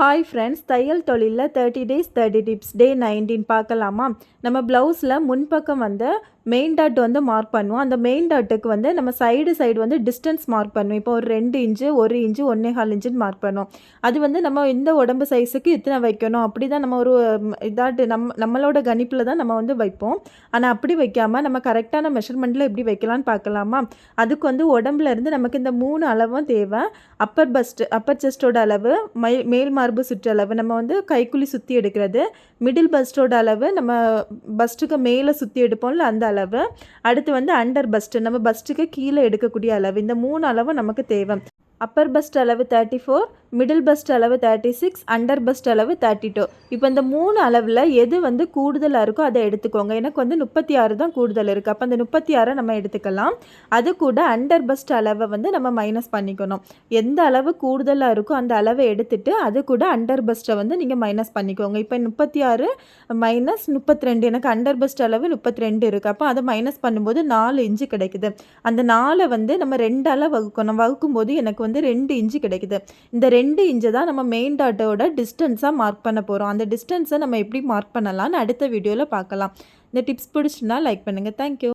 Hi friends தையல் தொழிலில் thirty days thirty tips day nineteen பார்க்கலாமா? நம்ம ப்ளவுஸில் முன்பக்கம் வந்து மெயின் டாட் வந்து மார்க் பண்ணுவோம். அந்த மெயின் டாட்டுக்கு வந்து நம்ம சைடு சைடு வந்து டிஸ்டன்ஸ் மார்க் பண்ணுவோம். இப்போ ஒரு ரெண்டு இன்ச்சு ஒரு இன்ச்சு ஒன்றே கால் இன்ச்சுன்னு மார்க் பண்ணுவோம். அது வந்து நம்ம இந்த உடம்பு சைஸுக்கு இத்தனை வைக்கணும். அப்படி தான் நம்ம ஒரு இதாட்டு நம் நம்மளோட கணிப்பில் தான் நம்ம வந்து வைப்போம். ஆனால் அப்படி வைக்காமல் நம்ம கரெக்டான மெஷர்மெண்ட்டில் எப்படி வைக்கலான்னு பார்க்கலாமா? அதுக்கு வந்து உடம்புல இருந்து நமக்கு இந்த மூணு அளவும் தேவை. அப்பர் பஸ்ட் அப்பர் செஸ்டோட அளவு மை மேல் மார்க் சார்பு சுற்றளவு நம்ம வந்து கைக்குழி சுற்றி எடுக்கிறது. மிடில் பஸ்டோட அளவு நம்ம பஸ்ட்டுக்கு மேலே சுற்றி எடுப்போம்ல அந்த அளவு. அடுத்து வந்து அண்டர் பஸ்ட்டு நம்ம பஸ்ட்டுக்கு கீழே எடுக்கக்கூடிய அளவு. இந்த மூணு அளவு நமக்கு தேவை. அப்பர் பஸ்ட் அளவு தேர்ட்டி ஃபோர் மிடில் பஸ்ட் அளவு தேர்ட்டி சிக்ஸ் அண்டர் பஸ்ட் அளவு தேர்ட்டி டூ இப்போ இந்த மூணு அளவில் எது வந்து கூடுதலாக இருக்கோ அதை எடுத்துக்கோங்க. எனக்கு வந்து முப்பத்தி ஆறு தான் கூடுதல் இருக்குது அப்போ அந்த முப்பத்தி ஆறை நம்ம எடுத்துக்கலாம். அது கூட அண்டர் பஸ்ட் அளவை வந்து நம்ம மைனஸ் பண்ணிக்கணும். எந்த அளவு கூடுதலாக இருக்கோ அந்த அளவை எடுத்துட்டு அது கூட அண்டர் பஸ்ட்டை வந்து நீங்கள் மைனஸ் பண்ணிக்கோங்க. இப்போ முப்பத்தி ஆறு மைனஸ் முப்பத்தி ரெண்டு எனக்கு அண்டர் பஸ்ட் அளவு முப்பத்தி ரெண்டு இருக்குது அப்போ அதை மைனஸ் பண்ணும்போது நாலு இன்ச்சு கிடைக்குது. அந்த நாலை வந்து நம்ம ரெண்டால் வகுக்கணும். வகுக்கும்போது எனக்கு வந்து ரெண்டு இன்ச்சு கிடைக்குது. இந்த ரெண்டு இன்ச்சை தான் நம்ம மெயின் டாட்டோட டிஸ்டன்ஸாக மார்க் பண்ண போகிறோம் அந்த டிஸ்டன்ஸை நம்ம எப்படி மார்க் பண்ணலாம்னு அடுத்த வீடியோவில் பார்க்கலாம். இந்த டிப்ஸ் பிடிச்சுன்னா லைக் பண்ணுங்கள் தேங்க்யூ